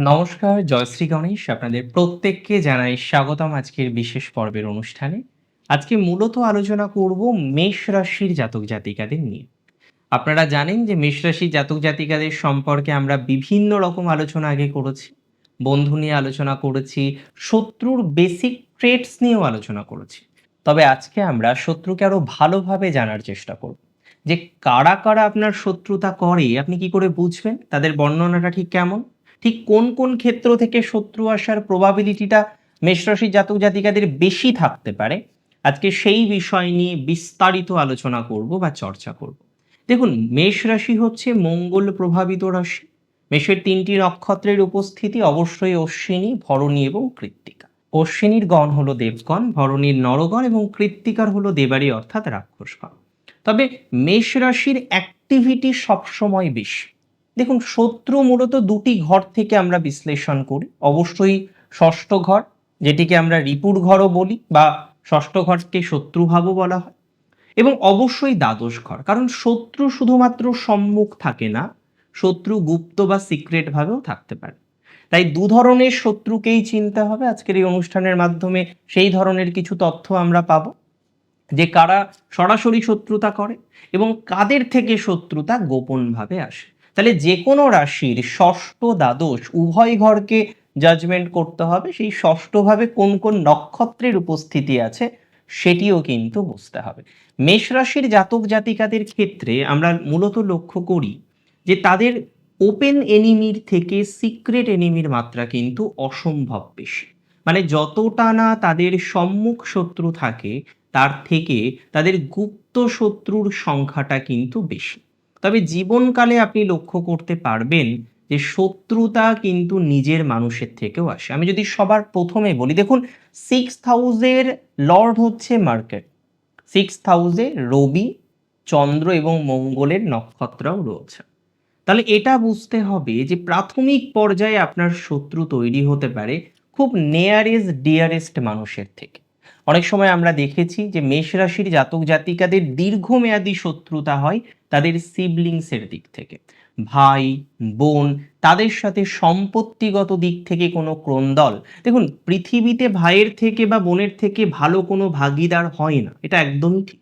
নমস্কার, জয়শ্রী গণেশ আপনাদের প্রত্যেককে জানাই স্বাগতম আজকের বিশেষ পর্বের অনুষ্ঠানে। আজকে মূলত আলোচনা করব মেষ রাশির জাতক জাতিকাদের নিয়ে। আপনারা জানেন যে মেষ রাশির জাতক জাতিকাদের সম্পর্কে আমরা বিভিন্ন রকম আলোচনা আগে করেছি। বন্ধু নিয়ে আলোচনা করেছি, শত্রুর বেসিক ট্রেটস নিয়েও আলোচনা করেছি। তবে আজকে আমরা শত্রুকে আরও ভালোভাবে জানার চেষ্টা করব। যে কারা কারা আপনার শত্রুতা করে, আপনি কি করে বুঝবেন? তাদের বর্ণনাটা ঠিক কেমন? ঠিক কোন কোন ক্ষেত্র থেকে শত্রু আসার প্রবাবিলিটিটা মেষরাশির জাতক জাতিকাদের বেশি থাকতে পারে? আজকে সেই বিষয় নিয়ে বিস্তারিত আলোচনা করব বা চর্চা করব। দেখুন, মেষ রাশি হচ্ছে মঙ্গল প্রভাবিত রাশি। মেষের তিনটি নক্ষত্রের উপস্থিতি অবশ্যই অশ্বিনী, ভরণী এবং কৃত্তিকা। অশ্বিনীর গণ হলো দেবগণ, ভরণীর নরগণ এবং কৃত্তিকার হলো দেবারী অর্থাৎ রাক্ষসগণ। তবে মেষ রাশির অ্যাক্টিভিটি সবসময় বেশি। দেখুন, শত্রু মূলত দুটি ঘর থেকে আমরা বিশ্লেষণ করি। অবশ্যই ষষ্ঠ ঘর, যেটিকে আমরা রিপুর ঘরও বলি বা ষষ্ঠ ঘরকে শত্রুভাবও বলা হয়, এবং অবশ্যই দ্বাদশ ঘর। কারণ শত্রু শুধুমাত্র সম্মুখ থাকে না, শত্রু গুপ্ত বা সিক্রেট ভাবেও থাকতে পারে। তাই দু ধরনের শত্রুকেই চিনতে হবে। আজকের এই অনুষ্ঠানের মাধ্যমে সেই ধরনের কিছু তথ্য আমরা পাবো, যে কারা সরাসরি শত্রুতা করে এবং কাদের থেকে শত্রুতা গোপনভাবে আসে। তাহলে যে কোনো রাশির ষষ্ঠ দ্বাদশ উভয় ঘরকে জাজমেন্ট করতে হবে। সেই ষষ্ঠভাবে কোন কোন নক্ষত্রের উপস্থিতি আছে সেটিও কিন্তু বুঝতে হবে। মেষ রাশির জাতক জাতিকাদের ক্ষেত্রে আমরা মূলত লক্ষ্য করি যে তাদের ওপেন এনিমির থেকে সিক্রেট এনিমির মাত্রা কিন্তু অসম্ভব বেশি। মানে যতটা না তাদের সম্মুখ শত্রু থাকে, তার থেকে তাদের গুপ্ত শত্রুর সংখ্যাটা কিন্তু বেশি। তবে জীবনকালে আপনি লক্ষ্য করতে পারবেন যে শত্রুতা কিন্তু নিজের মানুষের থেকেও আসে। আমি যদি সবার প্রথমে বলি, দেখুন সিক্স হাউজের লর্ড হচ্ছে মার্কেট। সিক্স হাউজে রবি, চন্দ্র এবং মঙ্গলের নক্ষত্রও রয়েছে। তাহলে এটা বুঝতে হবে যে প্রাথমিক পর্যায়ে আপনার শত্রু তৈরি হতে পারে খুব নেয়ারেস্ট ডিয়ারেস্ট মানুষের থেকে। অনেক সময় আমরা দেখেছি যে মেষ রাশির জাতক জাতিকাদের দীর্ঘমেয়াদী শত্রুতা হয় তাদের সিবলিংসের দিক থেকে। ভাই, বোন, তাদের সাথে সম্পত্তিগত দিক থেকে কোনো ক্রন্দল। দেখুন, পৃথিবীতে ভাইয়ের থেকে বা বোনের থেকে ভালো কোনো ভাগিদার হয় না। এটা একদমই ঠিক।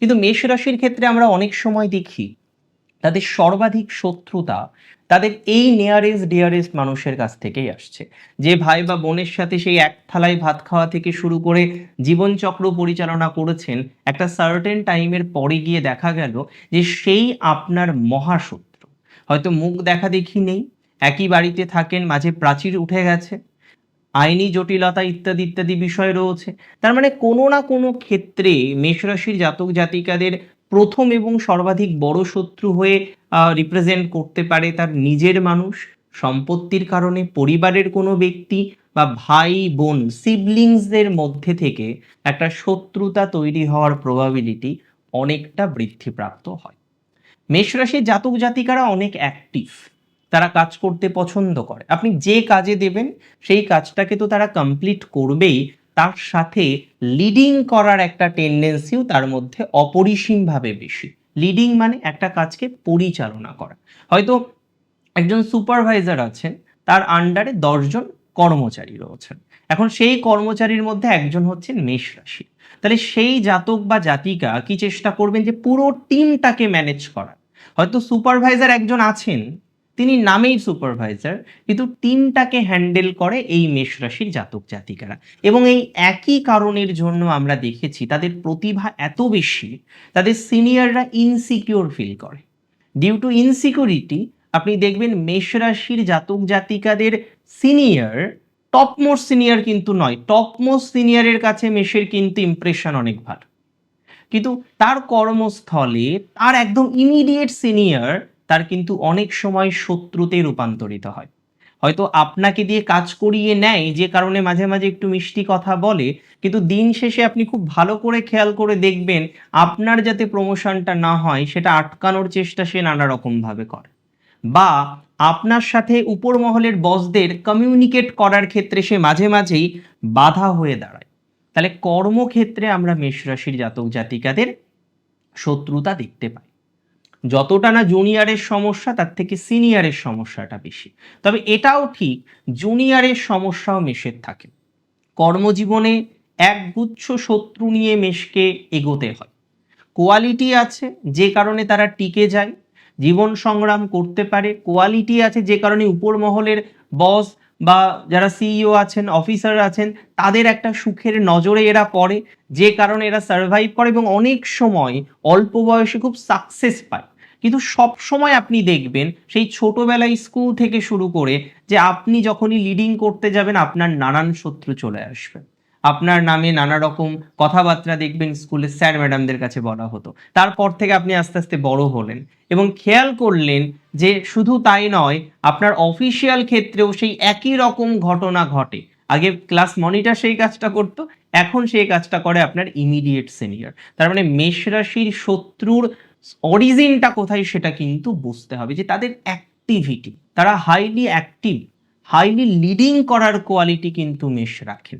কিন্তু মেষ রাশির ক্ষেত্রে আমরা অনেক সময় দেখি, তাদের সর্বাধিক শত্রুতা তাদের এই নিয়ারেস্ট ডিয়ারেস্ট মানুষের কাছ থেকেই আসছে। যে ভাই বা বোনের সাথে সেই এক থালায় ভাত খাওয়া থেকে শুরু করে জীবনচক্র পরিচালনা করেছেন, একটা সার্টেন টাইমের পরে গিয়ে দেখা গেল যে সেই আপনার মহাশত্রু। হয়তো মুখ দেখা দেখি নেই, একই বাড়িতে থাকেন, মাঝে প্রাচীর উঠে গেছে, আইনি জটিলতা ইত্যাদি ইত্যাদি বিষয় রয়েছে। তার মানে কোনো না কোনো ক্ষেত্রে মেষরাশির জাতক জাতিকাদের প্রথম এবং সর্বাধিক বড় শত্রু হয়ে রিপ্রেজেন্ট করতে পারে তার নিজের মানুষ, সম্পত্তির কারণে পরিবারের কোনো ব্যক্তি বা ভাই, বোন সিবলিংসদের মধ্যে থেকে একটা শত্রুতা তৈরি হওয়ার প্রবাবিলিটি অনেকটা বৃদ্ধিপ্রাপ্ত হয়। মেষরাশির জাতক জাতিকারা অনেক অ্যাক্টিভ তারা কাজ করতে পছন্দ করে। আপনি যে কাজে দেবেন, সেই কাজটাকে তো তারা কমপ্লিট করবেই। তার সাথে লিডিং করার একটা টেন্ডেন্সিও তার মধ্যে অপরিসীমভাবে বেশি। লিডিং মানে একটা কাজকে পরিচালনা করা। হয়তো একজন সুপারভাইজার আছেন, তার আন্ডারে দশজন কর্মচারী রয়েছেন। এখন সেই কর্মচারীর মধ্যে একজন হচ্ছেন মেষ রাশি। তাহলে সেই জাতক বা জাতিকা কি চেষ্টা করবেন যে পুরো টিমটাকে ম্যানেজ করা হয়তো সুপারভাইজার একজন আছেন তিনি নামেই সুপারভাইজার কিন্তু তিনটাকে হ্যান্ডেল করে এই মেষ রাশির জাতক জাতিকারা। এবং এই একই কারণের জন্য আমরা দেখেছি তাদের প্রতিভা এত বেশি, তাদের সিনিয়ররা ইনসিকিউর ফিল করে। ডিউ টু ইনসিকিউরিটি আপনি দেখবেন মেষ রাশির জাতক জাতিকাদের সিনিয়র টপমোস্ট সিনিয়র কিন্তু নয় টপমোস্ট সিনিয়রের কাছে মেষের কিন্তু ইমপ্রেশন অনেক ভালো। কিন্তু তার কর্মস্থলে তার একদম ইমিডিয়েট সিনিয়র তার কিন্তু অনেক সময় শত্রুতে রূপান্তরিত হয়। হয়তো আপনাকে দিয়ে কাজ করিয়ে নেয়, যে কারণে মাঝে মাঝে একটু মিষ্টি কথা বলে, কিন্তু দিন শেষে আপনি খুব ভালো করে খেয়াল করে দেখবেন আপনার যাতে প্রমোশনটা না হয়, সেটা আটকানোর চেষ্টা সে নানা রকমভাবে করে। বা আপনার সাথে উপর মহলের বসদের কমিউনিকেট করার ক্ষেত্রে সে মাঝে মাঝেই বাধা হয়ে দাঁড়ায়। তাহলে কর্মক্ষেত্রে আমরা মেষ রাশির জাতক জাতিকাদের শত্রুতা দেখতে পাই। যতটা না জুনিয়রের সমস্যা, তার থেকে সিনিয়রের সমস্যাটা বেশি। তবে এটাও ঠিক, জুনিয়রের সমস্যাও মেশের থাকে। কর্মজীবনে একগুচ্ছ শত্রু নিয়ে মেশকে এগোতে হয়। কোয়ালিটি আছে, যে কারণে তারা টিকে যায়। জীবন সংগ্রাম করতে পারে, কোয়ালিটি আছে, যে কারণে উপর মহলের বস বা যারা সিইও আছেন অফিসার আছেন, তাদের একটা সুখের নজরে এরা পড়ে। যে কারণে এরা সার্ভাইভ করে এবং অনেক সময় অল্প বয়সে খুব সাকসেস পায়। কিন্তু সব সময় আপনি দেখবেন, সেই ছোটবেলায় স্কুল থেকে শুরু করে যে আপনি যখনই লিডিং করতে যাবেন, আপনার নানান শত্রু চলে আসবে। আপনার নামে নানা রকম কথাবার্তা দেখবেন স্কুলে স্যার ম্যাডামদের কাছে বলা হতো। তারপর থেকে আপনি আস্তে আস্তে বড় হলেন এবং খেয়াল করলেন যে শুধু তাই নয়, আপনার অফিসিয়াল ক্ষেত্রেও সেই একই রকম ঘটনা ঘটে। আগে ক্লাস মনিটর সেই কাজটা করতো, এখন সেই কাজটা করে আপনার ইমিডিয়েট সিনিয়র তার মানে মেষ রাশির শত্রুর অরিজিনটা কোথায় সেটা কিন্তু বুঝতে হবে যে তাদের অ্যাক্টিভিটি তারা হাইলি অ্যাক্টিভ হাইলি লিডিং করার কোয়ালিটি কিন্তু মেষ রাখেন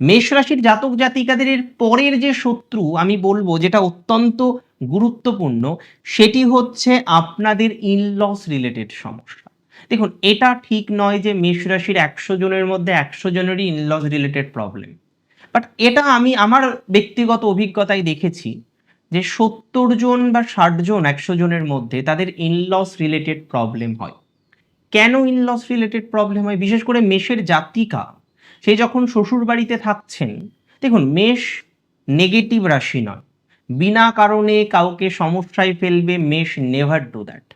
মেষ রাশির জাতক জাতিকাদের পরের যে শত্রু, আমি বলব যেটা অত্যন্ত গুরুত্বপূর্ণ, সেটি হচ্ছে আপনাদের ইনলস রিলেটেড সমস্যা। দেখুন, এটা ঠিক নয় যে মেষ রাশির একশো জনের মধ্যে একশো জনেরই in laws related problem but এটা আমি আমার ব্যক্তিগত অভিজ্ঞতায় দেখেছি যে সত্তর জন বা ষাট জন একশো জনের মধ্যে তাদের ইনলস রিলেটেড প্রবলেম হয়। কেন ইনলস রিলেটেড প্রবলেম হয়? বিশেষ করে মেষের জাতিকা, সে যখন শ্বশুর বাড়িতে থাকছেন, দেখুন, মেষ নেগেটিভ রাশি নয়। বিনা কারণে কাউকে সমস্যায় ফেলবে মেষ নেভার ডু দ্যাট।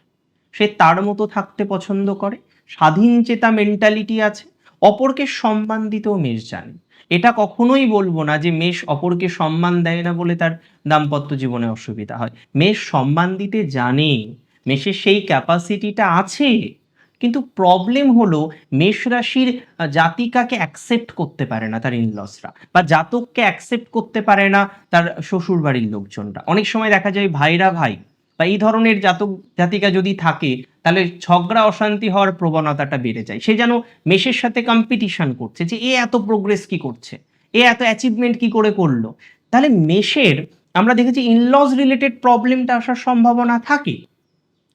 সে তার মতো থাকতে পছন্দ করে, স্বাধীন চেতা মেন্টালিটি আছে, অপরকে সম্মান দিতেও মেষ জানে। এটা কখনোই বলব না যে মেষ অপরকে সম্মান দেয় না বলে তার দাম্পত্য জীবনে অসুবিধা হয়। মেষ সম্মান দিতে জানে, মেষের সেই ক্যাপাসিটিটা আছে। কিন্তু প্রবলেম হলো মেষ রাশির জাতিকাকে অ্যাকসেপ্ট করতে পারে না তার ইনলসরা বা জাতককে অ্যাকসেপ্ট করতে পারে না তার শ্বশুর বাড়ির লোকজনরা। অনেক সময় দেখা যায় ভাইরা ভাই বা এই ধরনের জাতক, জাতিকা যদি থাকে, তাহলে ঝগড়া, অশান্তি হওয়ার প্রবণতাটা বেড়ে যায়। সে যেন মেষের সাথে কম্পিটিশন করছে যে এ এত প্রোগ্রেস কি করছে? এ এত অ্যাচিভমেন্ট কি করে করল? তাহলে মেষের, আমরা দেখেছি ইনলস রিলেটেড প্রবলেমটা আসার সম্ভাবনা থাকে।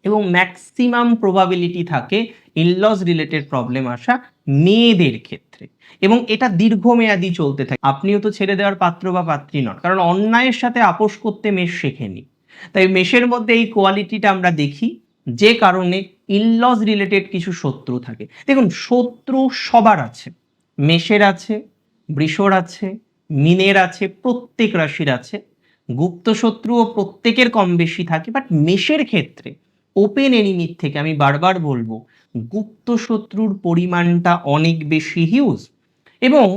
এবং ম্যাক্সিমাম প্রবাবিলিটি থাকে ইনলস রিলেটেড প্রবলেম আসা মেয়েদের ক্ষেত্রে। এবং এটা দীর্ঘমেয়াদী চলতে থাকে। আপনিও তো ছেড়ে দেওয়ার পাত্র বা পাত্রী নন। কারণ অন্যায়ের সাথে আপোষ করতে মেষ শেখেনি। তাই মেষের মধ্যে এই কোয়ালিটিটা আমরা দেখি, যে কারণে ইনলস রিলেটেড কিছু শত্রু থাকে। দেখুন, শত্রু সবার আছে। মেষের আছে, বৃষর আছে, মিনের আছে, প্রত্যেক রাশির আছে। গুপ্ত শত্রুও প্রত্যেকের কম বেশি থাকে বাট মেষের ক্ষেত্রে ওপেন এনিমির থেকে আমি বারবার বলব, গুপ্ত শত্রুর পরিমাণটা অনেক বেশি হিউজ এবং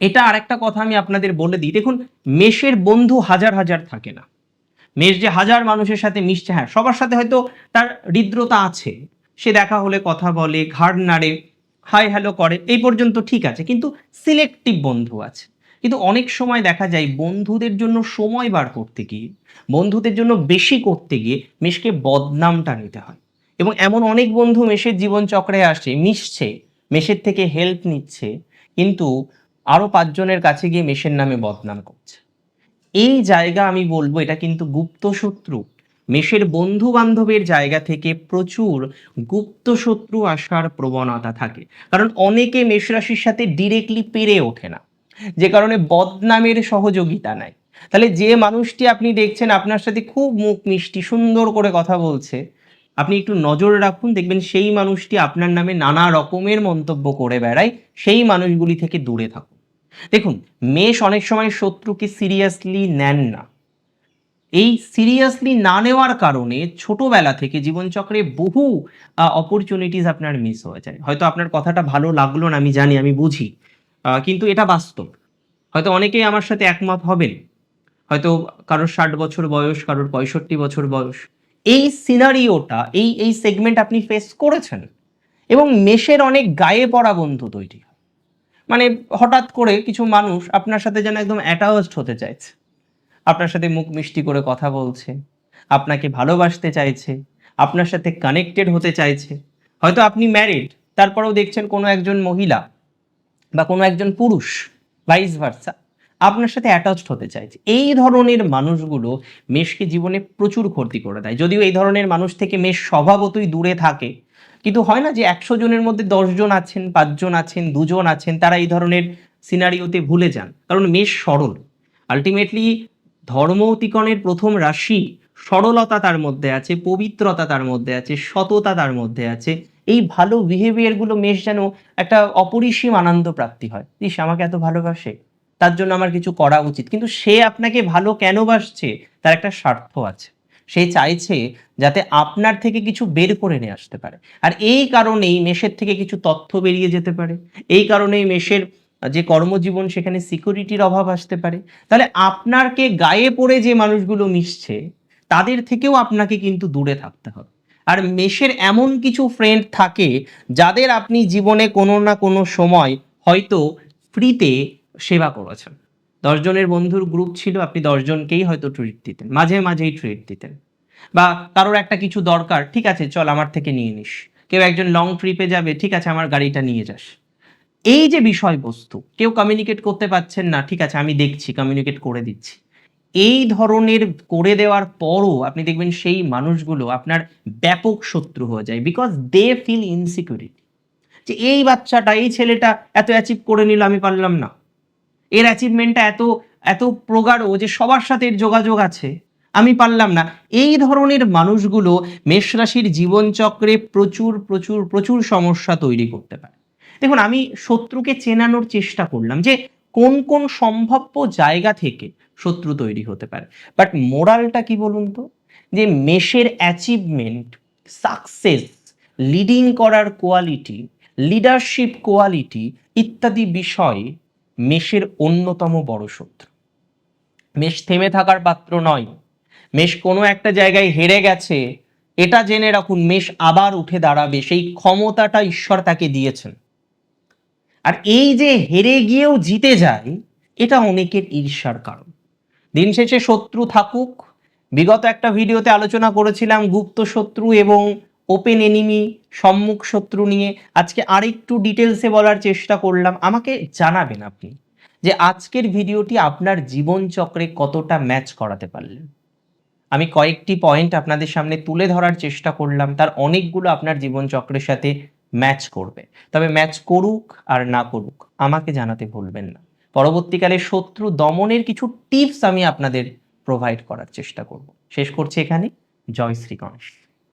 এটা আরেকটা কথা আমি আপনাদের বলে দিই, দেখুন, মেষের বন্ধু হাজার হাজার থাকে না। মেষ যে হাজার মানুষের সাথে মিশছে হ্যাঁ সবার সাথে হয়তো তার হৃদ্রতা আছে, সে দেখা হলে কথা বলে, ঘাড় নাড়ে হাই হ্যালো করে, এই পর্যন্ত ঠিক আছে, কিন্তু সিলেক্টিভ বন্ধু আছে। কিন্তু অনেক সময় দেখা যায় বন্ধুদের জন্য সময় বার করতে গিয়ে, বন্ধুদের জন্য বেশি করতে গিয়ে মেষকে বদনামটা নিতে হয়। এবং এমন অনেক বন্ধু মেষের জীবনচক্রে আসে, মিশছে মেষের থেকে হেল্প নিচ্ছে, কিন্তু আরও পাঁচজনের কাছে গিয়ে মেষের নামে বদনাম করছে। এই জায়গা আমি বলব, এটা কিন্তু গুপ্ত শত্রু। মেষের বন্ধু বান্ধবের জায়গা থেকে প্রচুর গুপ্ত শত্রু আসার প্রবণতা থাকে। কারণ অনেকে মেষ রাশির সাথে ডিরেক্টলি পেরে ওঠে না। যে কারণে বদনামের সহযোগিতা নেয় তাহলে যে মানুষটি আপনি দেখছেন, আপনার সাথে খুব মুখ মিষ্টি, সুন্দর করে কথা বলছে, আপনি একটু নজর রাখুন, দেখবেন সেই মানুষটি আপনার নামে নানা রকমের মন্তব্য করে বেড়ায়, সেই মানুষগুলি থেকে দূরে থাকুন। দেখুন, মেষ অনেক সময় শত্রুকে সিরিয়াসলি নেন না। এই সিরিয়াসলি না নেওয়ার কারণে ছোটবেলা থেকে জীবনচক্রে বহু অপরচুনিটিস আপনার মিস হয়ে যায়। হয়তো আপনার কথাটা ভালো লাগল না, আমি জানি, আমি বুঝি। কিন্তু এটা বাস্তব। হয়তো অনেকেই আমার সাথে একমত হবেন। হয়তো কারোর ষাট বছর বয়স, কারোর পঁয়ষট্টি বছর বয়স। এই সিনারিওটা এই এই সেগমেন্ট আপনি ফেস করেছেন এবং মেষের অনেক গায়ে পড়া বন্ধু তৈরি হয়। মানে হঠাৎ করে কিছু মানুষ আপনার সাথে যেন একদম অ্যাটাচড হতে চাইছে। আপনার সাথে মুখ মিষ্টি করে কথা বলছে, আপনাকে ভালোবাসতে চাইছে, আপনার সাথে কানেক্টেড হতে চাইছে। হয়তো আপনি ম্যারিড তারপরেও দেখছেন কোনো একজন মহিলা বা কোনো একজন পুরুষ ভাইস ভার্সা আপনার সাথে অ্যাটাচড হতে চাইছে এই ধরনের মানুষগুলো মেষকে জীবনে প্রচুর ক্ষতি করে দেয়। যদিও এই ধরনের মানুষ থেকে মেষ স্বভাবতই দূরে থাকে, কিন্তু হয় না যে একশো জনের মধ্যে দশজন আছেন পাঁচজন আছেন, দুজন আছেন, তারা এই ধরনের সিনারিওতে ভুলে যান। কারণ মেষ সরল। আলটিমেটলি ধর্ম অতিকণের প্রথম রাশি সরলতা তার মধ্যে আছে, পবিত্রতা তার মধ্যে আছে, সততা তার মধ্যে আছে এই ভালো বিহেভিয়ারগুলো মেষ যেন একটা অপরিসীম আনন্দ প্রাপ্তি হয়। ইস, আমাকে এত ভালোবাসে? তার জন্য আমার কিছু করা উচিত। কিন্তু সে আপনাকে ভালো কেন বাসছে? তার একটা স্বার্থ আছে। সে চাইছে যাতে আপনার থেকে কিছু বের করে নিয়ে আসতে পারে। আর এই কারণেই মেষের থেকে কিছু তথ্য বেরিয়ে যেতে পারে। এই কারণেই মেষের যে কর্মজীবন, সেখানে সিকিউরিটির অভাব আসতে পারে। তাহলে আপনারকে গায়ে পড়ে যে মানুষগুলো মিশছে, তাদের থেকেও আপনাকে কিন্তু দূরে থাকতে হবে। আর মেষের এমন কিছু ফ্রেন্ড থাকে যাদের আপনি জীবনে কোনো না কোনো সময় হয়তো ফ্রিতে সেবা করেছেন। দশজনের বন্ধুর গ্রুপ ছিল, আপনি দশজনকেই হয়তো ট্রিট দিতেন, মাঝে মাঝেই ট্রিট দিতেন। বা কারোর একটা কিছু দরকার, ঠিক আছে, চল আমার থেকে নিয়ে নিস। কেউ একজন লং ট্রিপে যাবে, ঠিক আছে, আমার গাড়িটা নিয়ে যাস। এই যে বিষয়বস্তু, কেউ কমিউনিকেট করতে পারছেন না, ঠিক আছে, আমি দেখছি কমিউনিকেট করে দিচ্ছি। এই ধরনের করে দেওয়ার পরও আপনি দেখবেন সেই মানুষগুলো আপনার ব্যাপক শত্রু হয়ে যায় বিকজ দে ফিল ইনসিকিউরিটি যে এই বাচ্চাটা, এই ছেলেটা এত অ্যাচিভ করে নিল, আমি পারলাম না। এর অ্যাচিভমেন্টটা এত এত প্রগাঢ় যে সবার সাথে এর যোগাযোগ আছে, আমি পারলাম না। এই ধরনের মানুষগুলো মেষরাশির জীবনচক্রে প্রচুর প্রচুর প্রচুর সমস্যা তৈরি করতে পারে। দেখুন, আমি শত্রুকে চেনানোর চেষ্টা করলাম যে কোন কোন সম্ভাব্য জায়গা থেকে শত্রু তৈরি হতে পারে? বাট মোরালটা কি বলুন তো? যে মেষের অ্যাচিভমেন্ট সাকসেস লিডিং করার কোয়ালিটি লিডারশিপ কোয়ালিটি ইত্যাদি বিষয়ে মেষের অন্যতম বড় শত্রু। মেষ থেমে থাকার পাত্র নয়। মেষ কোনো একটা জায়গায় হেরে গেছে। এটা জেনে রাখুন, মেষ আবার উঠে দাঁড়াবে। সেই ক্ষমতাটা ঈশ্বর তাকে দিয়েছেন। আর এই যে হেরে গিয়েও জিতে যায়, এটা অনেকের ঈর্ষার কারণ। দিন শেষে শত্রু থাকুক। বিগত একটা ভিডিওতে আলোচনা করেছিলাম গুপ্ত শত্রু এবং ওপেন এনিমি সম্মুখ শত্রু নিয়ে। আজকে আরেকটু ডিটেলসে বলার চেষ্টা করলাম। আমাকে জানাবেন আপনি যে আজকের ভিডিওটি আপনার জীবনচক্রে কতটা ম্যাচ করাতে পারলেন। আমি কয়েকটি পয়েন্ট আপনাদের সামনে তুলে ধরার চেষ্টা করলাম। তার অনেকগুলো আপনার জীবনচক্রের সাথে ম্যাচ করবে। তবে ম্যাচ করুক আর না করুক, আমাকে জানাতে ভুলবেন না। পরবর্তীকালে শত্রু দমনের কিছু টিপস আমি আপনাদের প্রোভাইড করার চেষ্টা করব। শেষ করছি এখানে। জয় শ্রী গণেশ।